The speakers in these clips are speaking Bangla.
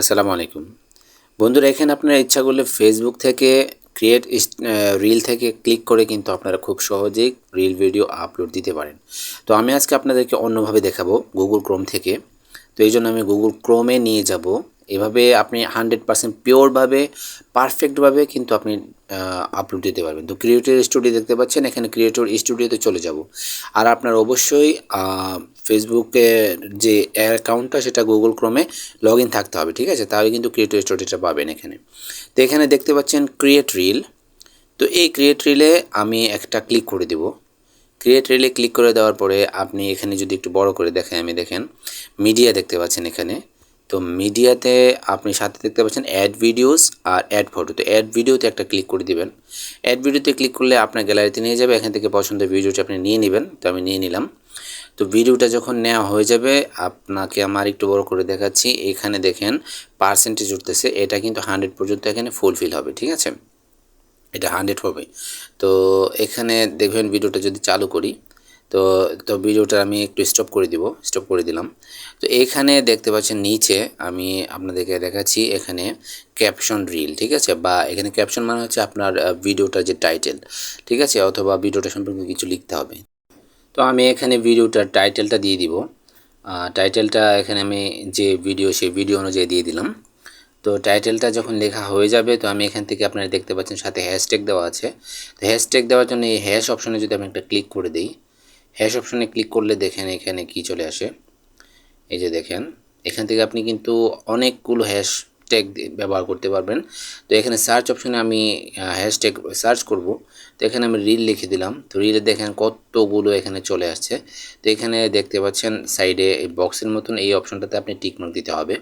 আসসালামু আলাইকুম। বন্ধুরা, এখানে আপনারা ইচ্ছা করলে ফেসবুক থেকে ক্রিয়েট রিল থেকে ক্লিক করে কিন্তু আপনারা খুব সহজেই রিল ভিডিও আপলোড দিতে পারেন। তো আমি আজকে আপনাদেরকে অন্যভাবে দেখাবো গুগল ক্রোম থেকে। তো এই জন্য আমি গুগল ক্রোমে নিয়ে যাব। এভাবে আপনি হান্ড্রেড পার্সেন্ট পিওরভাবে, পারফেক্টভাবে কিন্তু আপনি আপলোড দিতে পারবেন। তো ক্রিয়েটর স্টুডিও দেখতে পাচ্ছেন, এখানে ক্রিয়েটর স্টুডিওতে চলে যাব। আর আপনার অবশ্যই ফেসবুকে যে অ্যাকাউন্টটা সেটা গুগল ক্রোমে লগ থাকতে হবে, ঠিক আছে? তাহলে কিন্তু ক্রিয়েটর স্টুডিওটা পাবেন এখানে। তো এখানে দেখতে পাচ্ছেন ক্রিয়েট রিল তো এই ক্রিয়েট রিলে আমি একটা ক্লিক করে দেব। ক্রিয়েট রিলে ক্লিক করে দেওয়ার পরে আপনি এখানে যদি একটু বড় করে দেখেন, আমি দেখেন মিডিয়া দেখতে পাচ্ছেন এখানে। তো মিডিয়াতে আপনি সাথে দেখতে পাচ্ছেন অ্যাড ভিডিওস আর অ্যাড ফটো। তো অ্যাড ভিডিওতে একটা ক্লিক করে দিবেন। অ্যাড ভিডিওতে ক্লিক করলে আপনার গ্যালারিতে নিয়ে যাবে। এখান থেকে পছন্দের ভিডিওটা আপনি নিয়ে নেবেন। তো আমি নিয়ে নিলাম। তো ভিডিওটা যখন নেওয়া হয়ে যাবে, আপনাকে আমার একটু বড় করে দেখাচ্ছি। এখানে দেখেন পার্সেন্টেজ উঠতেছে। এটা কিন্তু হান্ড্রেড পর্যন্ত এখানে ফুলফিল হবে, ঠিক আছে? এটা হান্ড্রেড হবে। তো এখানে দেখবেন ভিডিওটা যদি চালু করি তো তো ভিডিওটা আমি একটু স্টপ করে দিব স্টপ করে দিলাম। তো এখানে দেখতে পাচ্ছেন নিচে আমি আপনাদেরকে দেখাচ্ছি এখানে ক্যাপশন রিল ঠিক আছে? বা এখানে ক্যাপশন মানে হচ্ছে আপনার ভিডিওটার যে টাইটেল ঠিক আছে? অথবা ভিডিওটা সম্পর্কে কিছু লিখতে হবে। তো আমি এখানে ভিডিওটার টাইটেলটা দিয়ে দিব। টাইটেলটা এখানে আমি যে ভিডিও সেই ভিডিও অনুযায়ী দিয়ে দিলাম। তো টাইটেলটা যখন লেখা হয়ে যাবে, তো আমি এখান থেকে আপনারা দেখতে পাচ্ছেন সাথে হ্যাশট্যাগ দেওয়া আছে। তো হ্যাশট্যাগ দেওয়ার জন্য এই হ্যাশ অপশনে যদি আমি একটা ক্লিক করে দিই হ্যাশ অপশনে ক্লিক করলে দেখেন এখানে কি চলে আসে। এই যে দেখেন, এখান থেকে আপনি কিন্তু অনেকগুলো হ্যাশ ট্যাগ ব্যবহার করতে পারবেন। তো এখানে সার্চ অপশনে আমি হ্যাশট্যাগ সার্চ করব। তো এখানে আমি রিল লিখে দিলাম। তো রিলে দেখেন কতগুলো এখানে চলে আসছে। তো এখানে দেখতে পাচ্ছেন সাইডে এই বক্সের মতন এই অপশনটাতে আপনি টিকমার্ক দিতে হবে।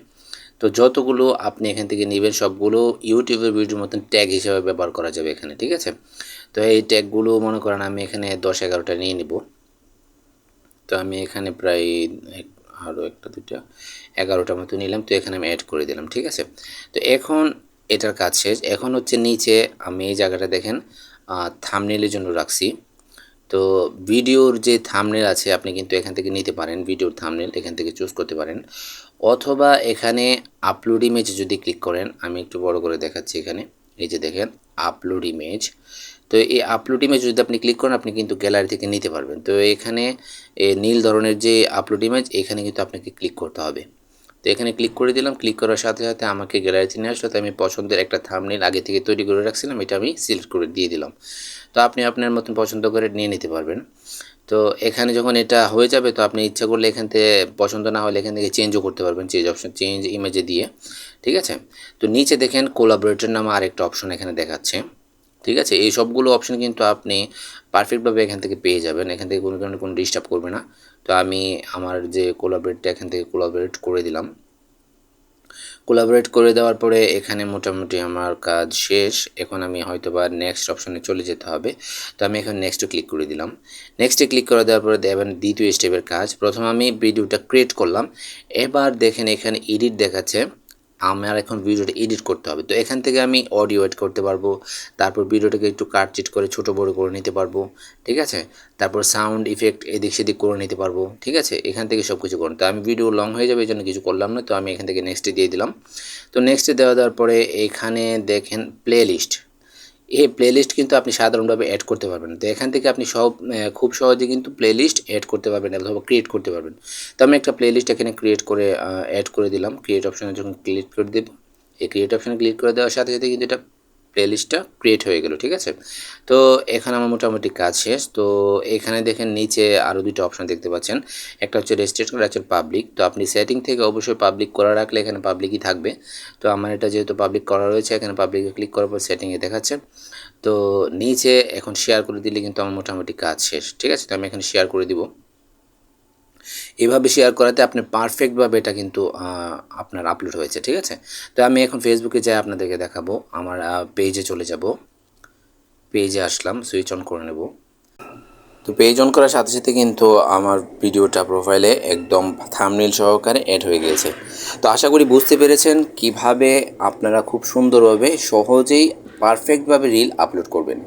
তো যতগুলো আপনি এখান থেকে নেবেন, সবগুলো ইউটিউবের ভিডিওর মতন ট্যাগ হিসাবে ব্যবহার করা যাবে এখানে, ঠিক আছে? তো এই ট্যাগগুলো মনে করেন আমি এখানে দশ এগারোটা নিয়ে নিব। তো আমি এখানে প্রায় আরও একটা দুটা এগারোটা মতো নিলাম। তো এখানে আমি অ্যাড করে দিলাম, ঠিক আছে? তো এখন এটার কাজ শেষ। এখন হচ্ছে নিচে আমি এই জায়গাটা দেখেন থামনেলের জন্য রাখছি। তো ভিডিওর যে থামনেল আছে, আপনি কিন্তু এখান থেকে নিতে পারেন, ভিডিওর থামনেল এখান থেকে চুজ করতে পারেন। অথবা এখানে আপলোড ইমেজে যদি ক্লিক করেন, আমি একটু বড় করে দেখাচ্ছি এখানে। এই যে দেখেন আপলোড ইমেজ তো এই আপলোড ইমেজ যদি আপনি ক্লিক করেন, আপনি কিন্তু গ্যালারি থেকে নিতে পারবেন। তো এখানে নীল ধরনের যে আপলোড ইমেজ এখানে কিন্তু আপনাকে ক্লিক করতে হবে। তো এখানে ক্লিক করে দিলাম। ক্লিক করার সাথে সাথে আমাকে গ্যালারিতে নিয়ে আসলো। তো আমি পছন্দের একটা থামনেল আগে থেকে তৈরি করে রাখছিলাম। এটা আমি সিলেক্ট করে দিয়ে দিলাম। তো আপনি আপনার মতন পছন্দ করে নিয়ে নিতে পারবেন। তো এখানে যখন এটা হয়ে যাবে, তো আপনি ইচ্ছা করলে এখান থেকে পছন্দ না হলে এখান থেকে চেঞ্জও করতে পারবেন চেঞ্জ অপশন চেঞ্জ ইমেজে দিয়ে, ঠিক আছে? তো নিচে দেখেন কোলাবোরেটর নামে আরেকটা অপশন এখানে দেখাচ্ছে, ঠিক আছে? এই সবগুলো অপশন কিন্তু আপনি পারফেক্টভাবে এখান থেকে পেয়ে যাবেন, এখান থেকে কোনো ধরনের কোনো ডিস্টার্ব করবে না। তো আমি আমার যে কোলাবরেটটা এখান থেকে কোলাবরেট করে দিলাম। কোলাবরেট করে দেওয়ার পরে এখানে মোটামুটি আমার কাজ শেষ। এখন আমি হয়তো বা নেক্সট অপশনে চলে যেতে হবে। তো আমি এখন নেক্সটে ক্লিক করে দিলাম। নেক্সটে ক্লিক করে দেওয়ার পরে দেবেন দ্বিতীয় স্টেপের কাজ। প্রথম আমি ভিডিওটা ক্রিয়েট করলাম। এবার দেখেন এখানে এডিট দেখাচ্ছে। আমার এখন ভিডিওটা এডিট করতে হবে। তো এখান থেকে আমি অডিও এড করতে পারব, তারপর ভিডিওটাকে একটু কাটচিট করে ছোট বড় করে নিতে পারব, ঠিক আছে? তারপর সাউন্ড ইফেক্ট এদিক সেদিক করে নিতে পারব, ঠিক আছে? এখান থেকে সব কিছু করুন। তো আমি ভিডিও লং হয়ে যাবে এই জন্য কিছু করলাম না, তো আমি এখান থেকে নেক্সটে দিয়ে দিলাম। তো নেক্সটে দেওয়া দেওয়ার পরে এখানে দেখেন প্লে লিস্ট এই প্লেলিস্ট কিন্তু আপনি সাধারণভাবে অ্যাড করতে পারবেন। তো এখান থেকে আপনি সব খুব সহজে কিন্তু প্লেলিস্ট অ্যাড করতে পারবেন, অথবা ক্রিয়েট করতে পারবেন। তো আমি একটা প্লেলিস্ট এখানে ক্রিয়েট করে অ্যাড করে দিলাম। ক্রিয়েট অপশানে যখন ক্লিক করে দেব, এই ক্রিয়েট অপশানে ক্লিক করে দেওয়ার সাথে সাথে কিন্তু এটা প্লেলিস্টটা ক্রিয়েট হয়ে গেল, ঠিক আছে? তো এখানে আমার মোটামুটি কাজ শেষ। তো এখানে দেখেন নিচে আরও দুটো অপশান দেখতে পাচ্ছেন। একটা হচ্ছে রেজিস্ট্রেট করা হচ্ছে পাবলিক তো আপনি সেটিং থেকে অবশ্যই পাবলিক করা রাখলে এখানে পাবলিকই থাকবে। তো আমার এটা যেহেতু পাবলিক করা রয়েছে, এখানে পাবলিকে ক্লিক করার পর সেটিংয়ে দেখাচ্ছে। তো নিচে এখন শেয়ার করে দিলে কিন্তু আমার মোটামুটি কাজ শেষ, ঠিক আছে? তো আমি এখানে শেয়ার করে দিব। এভাবে শেয়ার করাতে আপনি পারফেক্টভাবে এটা কিন্তু আপনার আপলোড হয়েছে, ঠিক আছে? তো আমি এখন ফেসবুকে যাই, আপনাদেরকে দেখাবো। আমার পেজে চলে যাব। পেজে আসলাম সুইচ অন করে নেব। তো পেজ অন করার সাথে সাথে কিন্তু আমার ভিডিওটা প্রোফাইলে একদম থামনিল সহকারে অ্যাড হয়ে গিয়েছে তো আশা করি বুঝতে পেরেছেন কীভাবে আপনারা খুব সুন্দরভাবে সহজেই পারফেক্টভাবে রিল আপলোড করবেন।